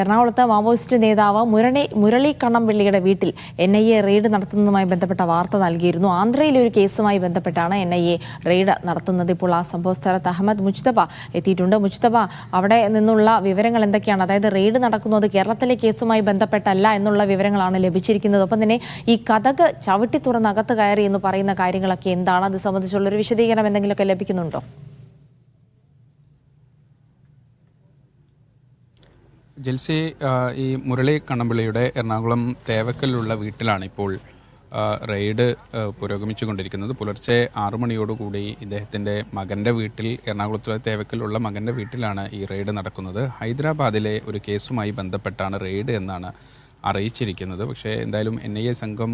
എറണാകുളത്ത് മാവോയിസ്റ്റ് നേതാവ് മുരളി മുരളി കണ്ണംപിള്ളിയുടെ വീട്ടിൽ എൻ ഐ എ റെയ്ഡ് നടത്തുന്നതുമായി ബന്ധപ്പെട്ട വാർത്ത നൽകിയിരുന്നു. ആന്ധ്രയിലെ ഒരു കേസുമായി ബന്ധപ്പെട്ടാണ് എൻ ഐ എ റെയ്ഡ് നടത്തുന്നത്. ഇപ്പോൾ ആ സംഭവ സ്ഥലത്ത് അഹമ്മദ് മുജ്തബ എത്തിയിട്ടുണ്ട്. മുജ്തബ അവിടെ നിന്നുള്ള വിവരങ്ങൾ എന്തൊക്കെയാണ്? അതായത് റെയ്ഡ് നടക്കുന്നത് കേരളത്തിലെ കേസുമായി ബന്ധപ്പെട്ടല്ല എന്നുള്ള വിവരങ്ങളാണ് ലഭിച്ചിരിക്കുന്നത്. ഒപ്പം തന്നെ ഈ കഥക് ചവിട്ടി തുറന്ന് അകത്ത് കയറി എന്ന് പറയുന്ന കാര്യങ്ങളൊക്കെ എന്താണ്? അത് സംബന്ധിച്ചുള്ള ഒരു വിശദീകരണം എന്തെങ്കിലുമൊക്കെ ലഭിക്കുന്നുണ്ടോ? ജെൽസി ഈ മുരളി കണ്ണമ്പിളിയുടെ എറണാകുളം തേവക്കലിലുള്ള വീട്ടിലാണ് ഇപ്പോൾ റെയ്ഡ് പുരോഗമിച്ചു പുരോഗമിച്ചുകൊണ്ടിരിക്കുന്നത്. പുലർച്ചെ ആറു മണിയോടുകൂടി ഇദ്ദേഹത്തിന്റെ മകന്റെ വീട്ടിൽ എറണാകുളത്തുള്ള തേവക്കലുള്ള മകന്റെ വീട്ടിലാണ് ഈ റെയ്ഡ് നടക്കുന്നത്. ഹൈദരാബാദിലെ ഒരു കേസുമായി ബന്ധപ്പെട്ടാണ് റെയ്ഡ് എന്നാണ് അറിയിച്ചിരിക്കുന്നത്. പക്ഷേ എന്തായാലും എൻ ഐ എ സംഘം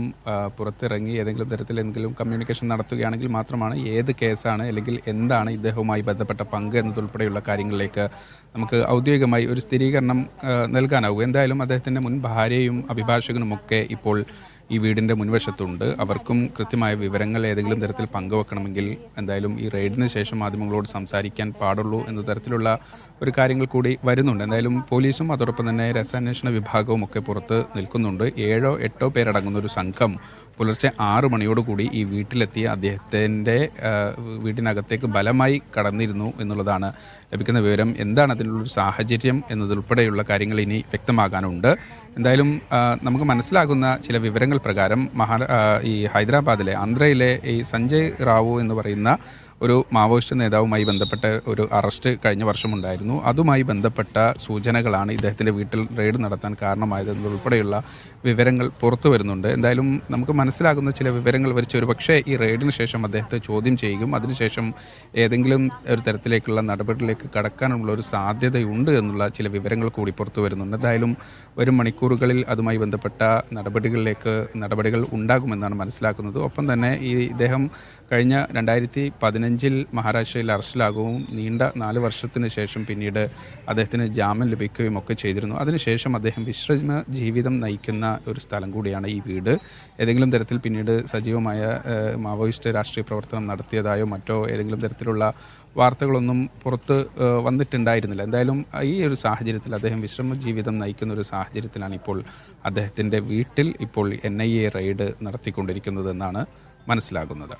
പുറത്തിറങ്ങി ഏതെങ്കിലും തരത്തിൽ എന്തെങ്കിലും കമ്മ്യൂണിക്കേഷൻ നടത്തുകയാണെങ്കിൽ മാത്രമാണ് ഏത് കേസാണ് അല്ലെങ്കിൽ എന്താണ് ഇദ്ദേഹവുമായി ബന്ധപ്പെട്ട പങ്ക് എന്നതുൾപ്പെടെയുള്ള കാര്യങ്ങളിലേക്ക് നമുക്ക് ഔദ്യോഗികമായി ഒരു സ്ഥിരീകരണം നൽകാനാവും. എന്തായാലും അദ്ദേഹത്തിന്റെ മുൻ ഭാര്യയും അഭിഭാഷകനുമൊക്കെ ഇപ്പോൾ ഈ വീടിന്റെ മുൻവശത്തുണ്ട്. അവർക്കും കൃത്യമായ വിവരങ്ങൾ ഏതെങ്കിലും തരത്തിൽ പങ്കുവെക്കണമെങ്കിൽ എന്തായാലും ഈ റെയ്ഡിന് ശേഷം മാധ്യമങ്ങളോട് സംസാരിക്കാൻ പാടുള്ളൂ എന്ന തരത്തിലുള്ള ഒരു കാര്യങ്ങൾ കൂടി വരുന്നുണ്ട്. എന്തായാലും പോലീസും അതോടൊപ്പം തന്നെ രസാന്വേഷണ വിഭാഗവും ഒക്കെ പുറത്ത് നിൽക്കുന്നുണ്ട്. ഏഴോ എട്ടോ പേരടങ്ങുന്ന ഒരു സംഘം പുലർച്ചെ ആറ് മണിയോടുകൂടി ഈ വീട്ടിലെത്തിയ അദ്ദേഹത്തിന്റെ വീടിനകത്തേക്ക് ബലമായി കടന്നിരുന്നു എന്നുള്ളതാണ് ലഭിക്കുന്ന വിവരം. എന്താണ് അതിനുള്ളൊരു സാഹചര്യം എന്നതുൾപ്പെടെയുള്ള കാര്യങ്ങൾ ഇനി വ്യക്തമാകാനുണ്ട്. എന്തായാലും നമുക്ക് മനസ്സിലാകുന്ന ചില വിവരങ്ങൾ പ്രകാരം മഹാ ഈ ഹൈദരാബാദിലെ ആന്ധ്രയിലെ ഈ സഞ്ജയ് റാവു എന്ന് പറയുന്ന ഒരു മാവോയിസ്റ്റ് നേതാവുമായി ബന്ധപ്പെട്ട ഒരു അറസ്റ്റ് കഴിഞ്ഞ വർഷമുണ്ടായിരുന്നു. അതുമായി ബന്ധപ്പെട്ട സൂചനകളാണ് ഇദ്ദേഹത്തിന്റെ വീട്ടിൽ റെയ്ഡ് നടത്താൻ കാരണമായത് എന്നതുൾപ്പെടെയുള്ള വിവരങ്ങൾ പുറത്തു വരുന്നുണ്ട്. എന്തായാലും നമുക്ക് മനസ്സിലാകുന്ന ചില വിവരങ്ങൾ വരിച്ച് ഒരു പക്ഷേ ഈ റെയ്ഡിന് ശേഷം അദ്ദേഹത്തെ ചോദ്യം ചെയ്യുകയും അതിനുശേഷം ഏതെങ്കിലും ഒരു തരത്തിലേക്കുള്ള നടപടികളിലേക്ക് കടക്കാനുള്ള ഒരു സാധ്യതയുണ്ട് എന്നുള്ള ചില വിവരങ്ങൾ കൂടി പുറത്തു വരുന്നുണ്ട്. എന്തായാലും വരും മണിക്കൂറുകളിൽ അതുമായി ബന്ധപ്പെട്ട നടപടികളിലേക്ക് നടപടികൾ ഉണ്ടാകുമെന്നാണ് മനസ്സിലാക്കുന്നത്. ഒപ്പം തന്നെ ഈ ഇദ്ദേഹം കഴിഞ്ഞ രണ്ടായിരത്തി പതിനഞ്ചിൽ മഹാരാഷ്ട്രയിൽ അറസ്റ്റിലാകുകയും നീണ്ട നാല് വർഷത്തിന് ശേഷം പിന്നീട് അദ്ദേഹത്തിന് ജാമ്യം ലഭിക്കുകയും ഒക്കെ ചെയ്തിരുന്നു. അതിനുശേഷം അദ്ദേഹം വിശ്രമ ജീവിതം നയിക്കുന്ന ഒരു സ്ഥലം കൂടിയാണ് ഈ വീട്. ഏതെങ്കിലും തരത്തിൽ പിന്നീട് സജീവമായ മാവോയിസ്റ്റ് രാഷ്ട്രീയ പ്രവർത്തനം നടത്തിയതായോ മറ്റോ ഏതെങ്കിലും തരത്തിലുള്ള വാർത്തകളൊന്നും പുറത്ത് വന്നിട്ടുണ്ടായിരുന്നില്ല. എന്തായാലും ഈ ഒരു സാഹചര്യത്തിൽ അദ്ദേഹം വിശ്രമ ജീവിതം നയിക്കുന്ന ഒരു സാഹചര്യത്തിലാണ് ഇപ്പോൾ അദ്ദേഹത്തിന്റെ വീട്ടിൽ ഇപ്പോൾ എൻ ഐ എ റെയ്ഡ് നടത്തിക്കൊണ്ടിരിക്കുന്നതെന്നാണ് മനസ്സിലാകുന്നത്.